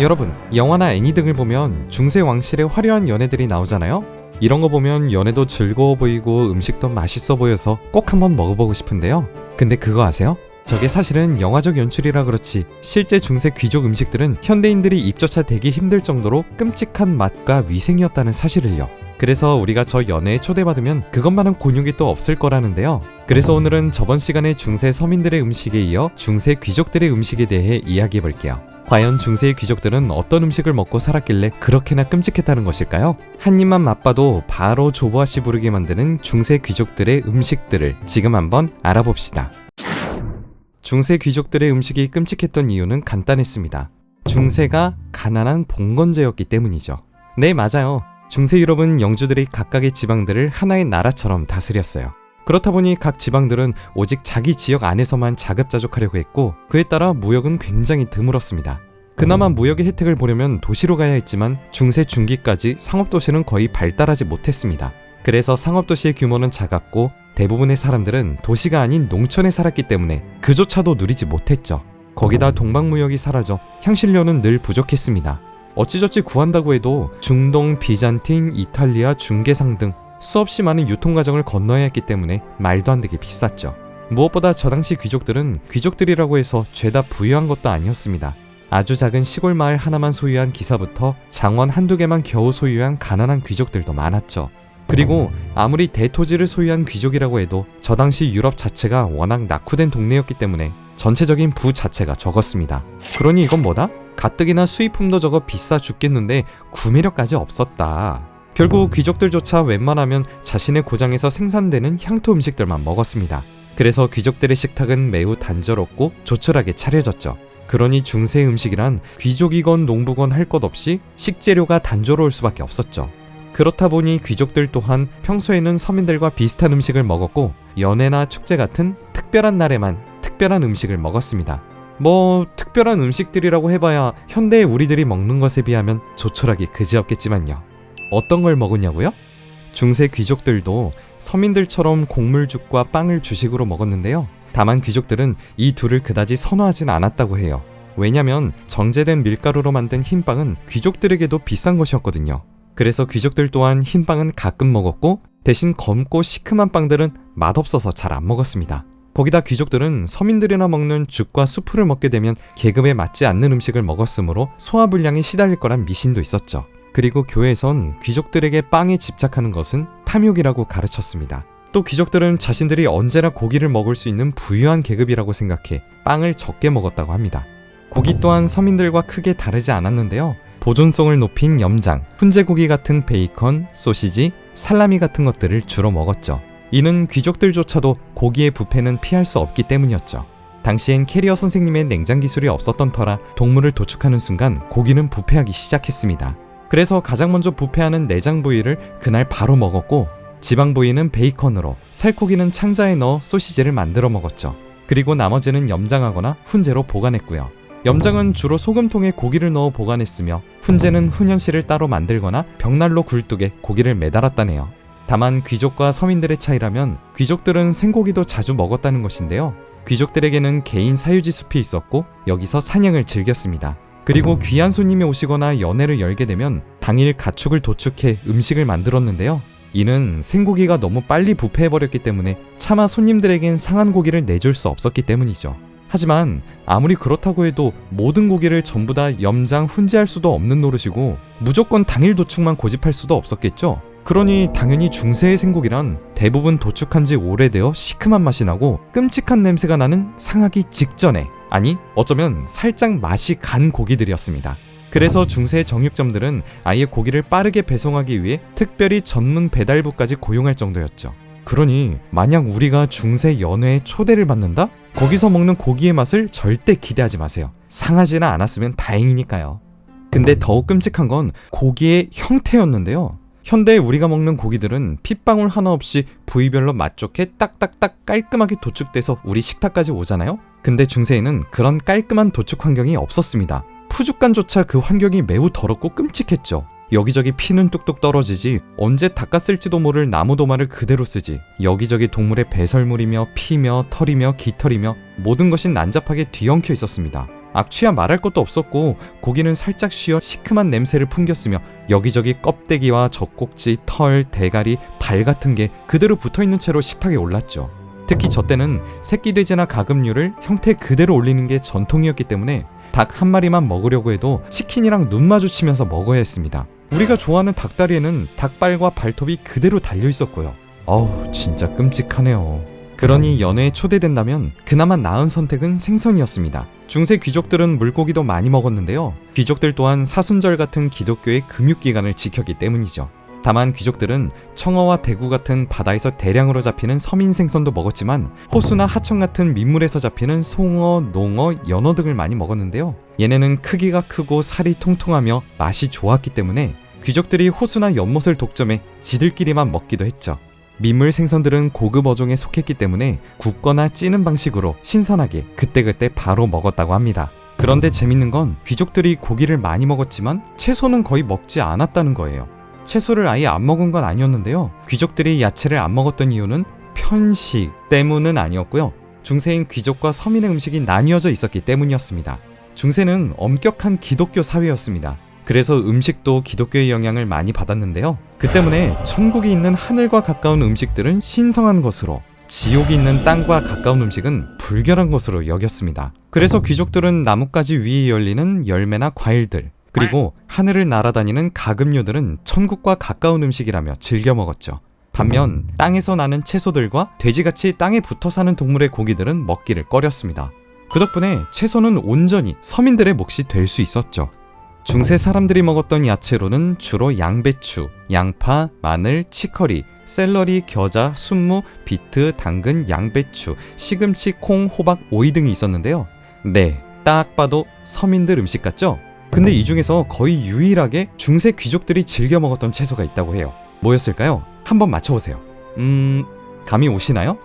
여러분, 영화나 애니 등을 보면 중세 왕실의 화려한 연애들이 나오잖아요? 이런 거 보면 연애도 즐거워 보이고 음식도 맛있어 보여서 꼭 한번 먹어보고 싶은데요. 근데 그거 아세요? 저게 사실은 영화적 연출이라 그렇지 실제 중세 귀족 음식들은 현대인들이 입조차 되기 힘들 정도로 끔찍한 맛과 위생이었다는 사실을요. 그래서 우리가 저 연애에 초대받으면 그것만한 곤욕이 또 없을 거라는데요. 그래서 오늘은 저번 시간에 중세 서민들의 음식에 이어 중세 귀족들의 음식에 대해 이야기해 볼게요. 과연 중세의 귀족들은 어떤 음식을 먹고 살았길래 그렇게나 끔찍했다는 것일까요? 한 입만 맛봐도 바로 조보아씨 부르게 만드는 중세 귀족들의 음식들을 지금 한번 알아봅시다. 중세 귀족들의 음식이 끔찍했던 이유는 간단했습니다. 중세가 가난한 봉건제였기 때문이죠. 네, 맞아요. 중세 유럽은 영주들이 각각의 지방들을 하나의 나라처럼 다스렸어요. 그렇다 보니 각 지방들은 오직 자기 지역 안에서만 자급자족하려고 했고 그에 따라 무역은 굉장히 드물었습니다. 그나마 무역의 혜택을 보려면 도시로 가야 했지만 중세 중기까지 상업도시는 거의 발달하지 못했습니다. 그래서 상업도시의 규모는 작았고 대부분의 사람들은 도시가 아닌 농촌에 살았기 때문에 그조차도 누리지 못했죠. 거기다 동방무역이 사라져 향신료는 늘 부족했습니다. 어찌저찌 구한다고 해도 중동, 비잔틴, 이탈리아, 중개상 등 수없이 많은 유통 과정을 건너야 했기 때문에 말도 안 되게 비쌌죠. 무엇보다 저 당시 귀족들은 귀족들이라고 해서 죄다 부유한 것도 아니었습니다. 아주 작은 시골 마을 하나만 소유한 기사부터 장원 한두 개만 겨우 소유한 가난한 귀족들도 많았죠. 그리고 아무리 대토지를 소유한 귀족이라고 해도 저 당시 유럽 자체가 워낙 낙후된 동네였기 때문에 전체적인 부 자체가 적었습니다. 그러니 이건 뭐다? 가뜩이나 수입품도 적어 비싸 죽겠는데 구매력까지 없었다. 결국 귀족들조차 웬만하면 자신의 고장에서 생산되는 향토 음식들만 먹었습니다. 그래서 귀족들의 식탁은 매우 단조롭고 조촐하게 차려졌죠. 그러니 중세 음식이란 귀족이건 농부건 할 것 없이 식재료가 단조로울 수밖에 없었죠. 그렇다 보니 귀족들 또한 평소에는 서민들과 비슷한 음식을 먹었고 연애나 축제 같은 특별한 날에만 특별한 음식을 먹었습니다. 뭐 특별한 음식들이라고 해봐야 현대의 우리들이 먹는 것에 비하면 조촐하기 그지없겠지만요. 어떤 걸 먹었냐고요? 중세 귀족들도 서민들처럼 곡물죽과 빵을 주식으로 먹었는데요. 다만 귀족들은 이 둘을 그다지 선호하진 않았다고 해요. 왜냐면 정제된 밀가루로 만든 흰빵은 귀족들에게도 비싼 것이었거든요. 그래서 귀족들 또한 흰빵은 가끔 먹었고 대신 검고 시큼한 빵들은 맛없어서 잘 안 먹었습니다. 거기다 귀족들은 서민들이나 먹는 죽과 수프를 먹게 되면 계급에 맞지 않는 음식을 먹었으므로 소화불량에 시달릴 거란 미신도 있었죠. 그리고 교회에선 귀족들에게 빵에 집착하는 것은 탐욕이라고 가르쳤습니다. 또 귀족들은 자신들이 언제나 고기를 먹을 수 있는 부유한 계급이라고 생각해 빵을 적게 먹었다고 합니다. 고기 또한 서민들과 크게 다르지 않았는데요. 보존성을 높인 염장, 훈제고기 같은 베이컨, 소시지, 살라미 같은 것들을 주로 먹었죠. 이는 귀족들조차도 고기의 부패는 피할 수 없기 때문이었죠. 당시엔 캐리어 선생님의 냉장 기술이 없었던 터라 동물을 도축하는 순간 고기는 부패하기 시작했습니다. 그래서 가장 먼저 부패하는 내장 부위를 그날 바로 먹었고 지방 부위는 베이컨으로 살코기는 창자에 넣어 소시지를 만들어 먹었죠. 그리고 나머지는 염장하거나 훈제로 보관했고요. 염장은 주로 소금통에 고기를 넣어 보관했으며 훈제는 훈연실을 따로 만들거나 벽난로 굴뚝에 고기를 매달았다네요. 다만 귀족과 서민들의 차이라면 귀족들은 생고기도 자주 먹었다는 것인데요. 귀족들에게는 개인 사유지 숲이 있었고 여기서 사냥을 즐겼습니다. 그리고 귀한 손님이 오시거나 연회를 열게 되면 당일 가축을 도축해 음식을 만들었는데요. 이는 생고기가 너무 빨리 부패해버렸기 때문에 차마 손님들에겐 상한 고기를 내줄 수 없었기 때문이죠. 하지만 아무리 그렇다고 해도 모든 고기를 전부 다 염장 훈제할 수도 없는 노릇이고 무조건 당일 도축만 고집할 수도 없었겠죠. 그러니 당연히 중세의 생고기란 대부분 도축한 지 오래되어 시큼한 맛이 나고 끔찍한 냄새가 나는 상하기 직전에 아니 어쩌면 살짝 맛이 간 고기들이었습니다. 그래서 중세 정육점들은 아예 고기를 빠르게 배송하기 위해 특별히 전문 배달부까지 고용할 정도였죠. 그러니 만약 우리가 중세 연회에 초대를 받는다? 거기서 먹는 고기의 맛을 절대 기대하지 마세요. 상하지는 않았으면 다행이니까요. 근데 더욱 끔찍한 건 고기의 형태였는데요. 현대 우리가 먹는 고기들은 핏방울 하나 없이 부위별로 맛 좋게 딱딱딱 깔끔하게 도축돼서 우리 식탁까지 오잖아요? 근데 중세에는 그런 깔끔한 도축 환경이 없었습니다. 푸죽간조차 그 환경이 매우 더럽고 끔찍했죠. 여기저기 피는 뚝뚝 떨어지지 언제 닦았을지도 모를 나무 도마를 그대로 쓰지 여기저기 동물의 배설물이며 피며 털이며 깃털이며 모든 것이 난잡하게 뒤엉켜 있었습니다. 악취야 말할 것도 없었고 고기는 살짝 쉬어 시큼한 냄새를 풍겼으며 여기저기 껍데기와 젖꼭지, 털, 대가리, 발 같은 게 그대로 붙어 있는 채로 식탁에 올랐죠. 특히 저 때는 새끼 돼지나 가금류를 형태 그대로 올리는 게 전통이었기 때문에 닭 한 마리만 먹으려고 해도 치킨이랑 눈 마주치면서 먹어야 했습니다. 우리가 좋아하는 닭다리에는 닭발과 발톱이 그대로 달려 있었고요. 어우, 진짜 끔찍하네요. 그러니 연애에 초대된다면 그나마 나은 선택은 생선이었습니다. 중세 귀족들은 물고기도 많이 먹었는데요. 귀족들 또한 사순절 같은 기독교의 금육기간을 지켰기 때문이죠. 다만 귀족들은 청어와 대구 같은 바다에서 대량으로 잡히는 서민 생선도 먹었지만 호수나 하청 같은 민물에서 잡히는 송어, 농어, 연어 등을 많이 먹었는데요. 얘네는 크기가 크고 살이 통통하며 맛이 좋았기 때문에 귀족들이 호수나 연못을 독점해 지들끼리만 먹기도 했죠. 민물 생선들은 고급 어종에 속했기 때문에 굽거나 찌는 방식으로 신선하게 그때그때 바로 먹었다고 합니다. 그런데 재밌는 건 귀족들이 고기를 많이 먹었지만 채소는 거의 먹지 않았다는 거예요. 채소를 아예 안 먹은 건 아니었는데요. 귀족들이 야채를 안 먹었던 이유는 편식 때문은 아니었고요. 중세인 귀족과 서민의 음식이 나뉘어져 있었기 때문이었습니다. 중세는 엄격한 기독교 사회였습니다. 그래서 음식도 기독교의 영향을 많이 받았는데요. 그 때문에 천국이 있는 하늘과 가까운 음식들은 신성한 것으로 지옥이 있는 땅과 가까운 음식은 불결한 것으로 여겼습니다. 그래서 귀족들은 나뭇가지 위에 열리는 열매나 과일들, 그리고 하늘을 날아다니는 가금류들은 천국과 가까운 음식이라며 즐겨 먹었죠. 반면 땅에서 나는 채소들과 돼지같이 땅에 붙어 사는 동물의 고기들은 먹기를 꺼렸습니다. 그 덕분에 채소는 온전히 서민들의 몫이 될 수 있었죠. 중세 사람들이 먹었던 야채로는 주로 양배추, 양파, 마늘, 치커리, 샐러리, 겨자, 순무, 비트, 당근, 양배추, 시금치, 콩, 호박, 오이 등이 있었는데요. 네, 딱 봐도 서민들 음식 같죠? 근데 이 중에서 거의 유일하게 중세 귀족들이 즐겨 먹었던 채소가 있다고 해요. 뭐였을까요? 한번 맞춰보세요. 음, 감이 오시나요?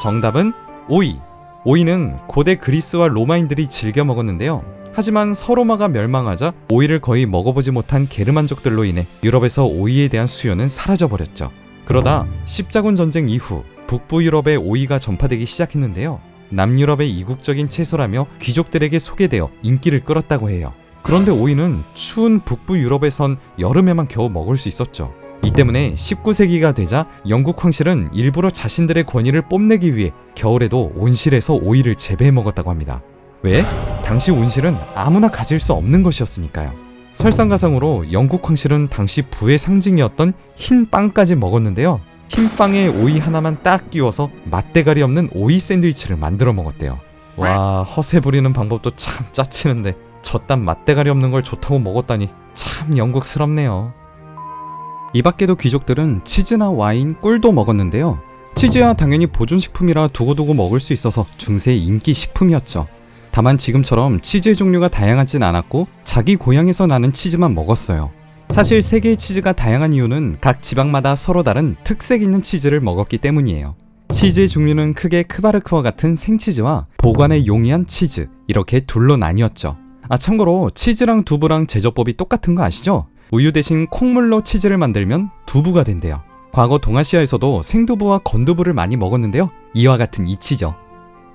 정답은 오이. 오이는 고대 그리스와 로마인들이 즐겨 먹었는데요. 하지만 서로마가 멸망하자 오이를 거의 먹어보지 못한 게르만족들로 인해 유럽에서 오이에 대한 수요는 사라져버렸죠. 그러다 십자군 전쟁 이후 북부 유럽에 오이가 전파되기 시작했는데요. 남유럽의 이국적인 채소라며 귀족들에게 소개되어 인기를 끌었다고 해요. 그런데 오이는 추운 북부 유럽에선 여름에만 겨우 먹을 수 있었죠. 이 때문에 19세기가 되자 영국 황실은 일부러 자신들의 권위를 뽐내기 위해 겨울에도 온실에서 오이를 재배해 먹었다고 합니다. 왜? 당시 온실은 아무나 가질 수 없는 것이었으니까요. 설상가상으로 영국 황실은 당시 부의 상징이었던 흰 빵까지 먹었는데요. 흰 빵에 오이 하나만 딱 끼워서 맛대가리 없는 오이 샌드위치를 만들어 먹었대요. 와 허세 부리는 방법도 참 짜치는데 저딴 맛대가리 없는 걸 좋다고 먹었다니 참 영국스럽네요. 이 밖에도 귀족들은 치즈나 와인, 꿀도 먹었는데요. 치즈야 당연히 보존식품이라 두고두고 먹을 수 있어서 중세의 인기 식품이었죠. 다만 지금처럼 치즈의 종류가 다양하진 않았고 자기 고향에서 나는 치즈만 먹었어요. 사실 세계의 치즈가 다양한 이유는 각 지방마다 서로 다른 특색 있는 치즈를 먹었기 때문이에요. 치즈의 종류는 크게 크바르크와 같은 생치즈와 보관에 용이한 치즈 이렇게 둘로 나뉘었죠. 아 참고로 치즈랑 두부랑 제조법이 똑같은 거 아시죠? 우유 대신 콩물로 치즈를 만들면 두부가 된대요. 과거 동아시아에서도 생두부와 건두부를 많이 먹었는데요. 이와 같은 이치죠.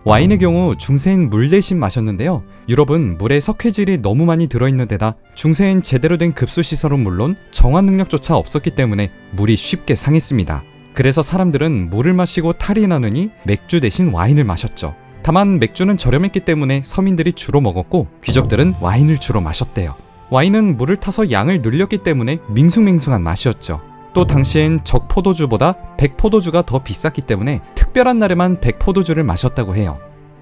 와인의 경우 중세엔 물 대신 마셨는데요. 유럽은 물에 석회질이 너무 많이 들어있는 데다 중세엔 제대로 된 급수 시설은 물론 정화 능력조차 없었기 때문에 물이 쉽게 상했습니다. 그래서 사람들은 물을 마시고 탈이 나느니 맥주 대신 와인을 마셨죠. 다만 맥주는 저렴했기 때문에 서민들이 주로 먹었고 귀족들은 와인을 주로 마셨대요. 와인은 물을 타서 양을 늘렸기 때문에 밍숭맹숭한 맛이었죠. 또 당시엔 적포도주보다 백포도주가 더 비쌌기 때문에 특별한 날에만 백포도주를 마셨다고 해요.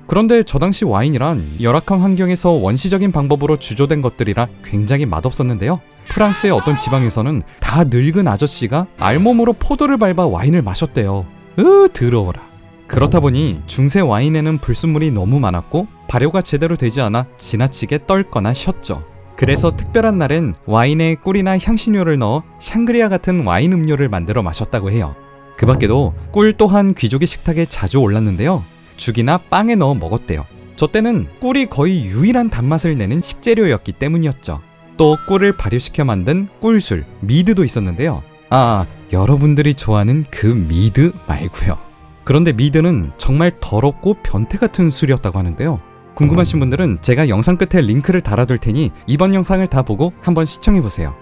그런데 저 당시 와인이란 열악한 환경에서 원시적인 방법으로 주조된 것들이라 굉장히 맛없었는데요. 프랑스의 어떤 지방에서는 다 늙은 아저씨가 알몸으로 포도를 밟아 와인을 마셨대요. 으, 더러워라. 그렇다 보니 중세 와인에는 불순물이 너무 많았고 발효가 제대로 되지 않아 지나치게 떨거나 쉬었죠. 그래서 특별한 날엔 와인에 꿀이나 향신료를 넣어 샹그리아 같은 와인 음료를 만들어 마셨다고 해요. 그 밖에도 꿀 또한 귀족의 식탁에 자주 올랐는데요. 죽이나 빵에 넣어 먹었대요. 저 때는 꿀이 거의 유일한 단맛을 내는 식재료였기 때문이었죠. 또 꿀을 발효시켜 만든 꿀술, 미드도 있었는데요. 아, 여러분들이 좋아하는 그 미드 말고요. 그런데 미드는 정말 더럽고 변태 같은 술이었다고 하는데요. 궁금하신 분들은 제가 영상 끝에 링크를 달아둘 테니 이번 영상을 다 보고 한번 시청해보세요.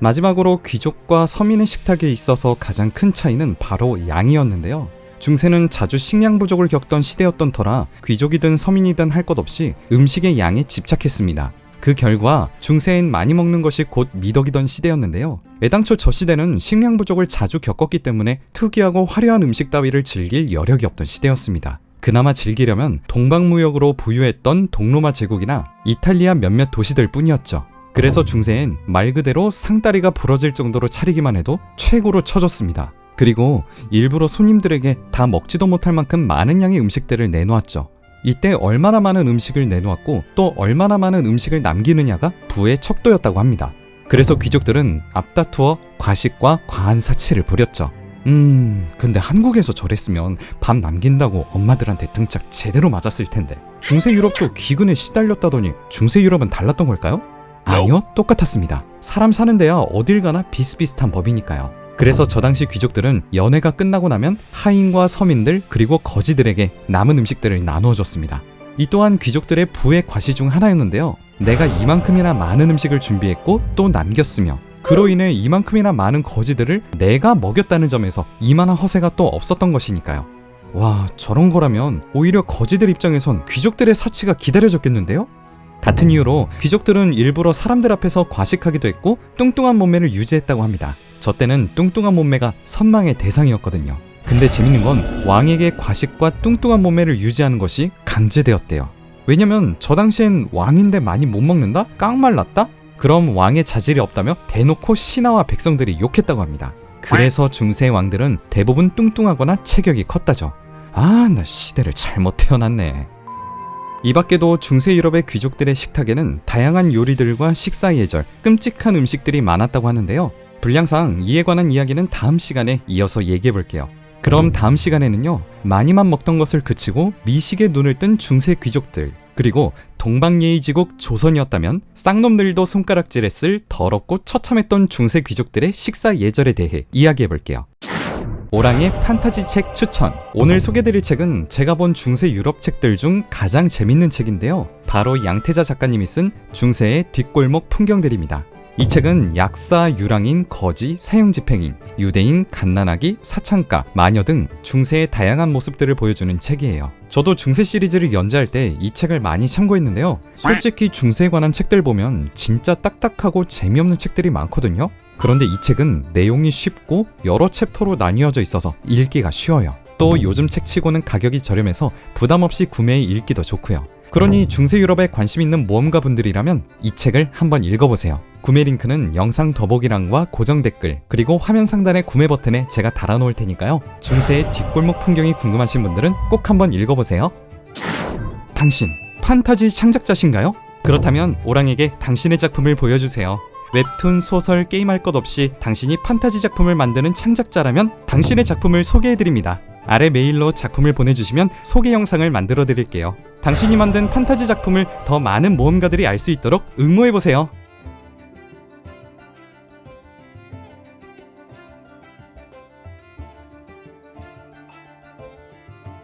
마지막으로 귀족과 서민의 식탁에 있어서 가장 큰 차이는 바로 양이었는데요. 중세는 자주 식량 부족을 겪던 시대였던 터라 귀족이든 서민이든 할 것 없이 음식의 양에 집착했습니다. 그 결과 중세엔 많이 먹는 것이 곧 미덕이던 시대였는데요. 애당초 저 시대는 식량 부족을 자주 겪었기 때문에 특이하고 화려한 음식 따위를 즐길 여력이 없던 시대였습니다. 그나마 즐기려면 동방무역으로 부유했던 동로마 제국이나 이탈리아 몇몇 도시들 뿐이었죠. 그래서 중세엔 말 그대로 상다리가 부러질 정도로 차리기만 해도 최고로 쳐줬습니다. 그리고 일부러 손님들에게 다 먹지도 못할 만큼 많은 양의 음식들을 내놓았죠. 이때 얼마나 많은 음식을 내놓았고 또 얼마나 많은 음식을 남기느냐가 부의 척도였다고 합니다. 그래서 귀족들은 앞다투어 과식과 과한 사치를 부렸죠. 음, 근데 한국에서 저랬으면 밥 남긴다고 엄마들한테 등짝 제대로 맞았을 텐데. 중세 유럽도 기근에 시달렸다더니 중세 유럽은 달랐던 걸까요? 아니요, 똑같았습니다. 사람 사는 데야 어딜 가나 비슷비슷한 법이니까요. 그래서 저 당시 귀족들은 연회가 끝나고 나면 하인과 서민들 그리고 거지들에게 남은 음식들을 나누어 줬습니다. 이 또한 귀족들의 부의 과시 중 하나였는데요. 내가 이만큼이나 많은 음식을 준비했고 또 남겼으며 그로 인해 이만큼이나 많은 거지들을 내가 먹였다는 점에서 이만한 허세가 또 없었던 것이니까요. 와, 저런 거라면 오히려 거지들 입장에선 귀족들의 사치가 기다려졌겠는데요? 같은 이유로 귀족들은 일부러 사람들 앞에서 과식하기도 했고 뚱뚱한 몸매를 유지했다고 합니다. 저 때는 뚱뚱한 몸매가 선망의 대상이었거든요. 근데 재밌는 건 왕에게 과식과 뚱뚱한 몸매를 유지하는 것이 강제되었대요. 왜냐면 저 당시엔 왕인데 많이 못 먹는다? 깡말랐다? 그럼 왕의 자질이 없다며 대놓고 신하와 백성들이 욕했다고 합니다. 그래서 중세 왕들은 대부분 뚱뚱하거나 체격이 컸다죠. 아, 나 시대를 잘못 태어났네. 이 밖에도 중세 유럽의 귀족들의 식탁에는 다양한 요리들과 식사 예절, 끔찍한 음식들이 많았다고 하는데요. 분량상 이에 관한 이야기는 다음 시간에 이어서 얘기해 볼게요. 그럼 다음 시간에는요, 많이만 먹던 것을 그치고 미식에 눈을 뜬 중세 귀족들, 그리고 동방예의지국 조선이었다면 쌍놈들도 손가락질했을 더럽고 처참했던 중세 귀족들의 식사 예절에 대해 이야기해 볼게요. 오랑의 판타지 책 추천. 오늘 소개드릴 책은 제가 본 중세 유럽 책들 중 가장 재밌는 책인데요. 바로 양태자 작가님이 쓴 중세의 뒷골목 풍경들입니다. 이 책은 약사, 유랑인, 거지, 사형집행인, 유대인, 갓난아기, 사창가, 마녀 등 중세의 다양한 모습들을 보여주는 책이에요. 저도 중세 시리즈를 연재할 때 이 책을 많이 참고했는데요. 솔직히 중세에 관한 책들 보면 진짜 딱딱하고 재미없는 책들이 많거든요. 그런데 이 책은 내용이 쉽고 여러 챕터로 나뉘어져 있어서 읽기가 쉬워요. 또 요즘 책 치고는 가격이 저렴해서 부담 없이 구매해 읽기도 좋고요. 그러니 중세 유럽에 관심 있는 모험가 분들이라면 이 책을 한번 읽어보세요. 구매 링크는 영상 더보기란과 고정 댓글 그리고 화면 상단의 구매 버튼에 제가 달아놓을 테니까요. 중세의 뒷골목 풍경이 궁금하신 분들은 꼭 한번 읽어보세요. 당신 판타지 창작자신가요? 그렇다면 오랑에게 당신의 작품을 보여주세요. 웹툰, 소설, 게임할 것 없이 당신이 판타지 작품을 만드는 창작자라면 당신의 작품을 소개해드립니다. 아래 메일로 작품을 보내주시면 소개 영상을 만들어 드릴게요. 당신이 만든 판타지 작품을 더 많은 모험가들이 알 수 있도록 응모해보세요.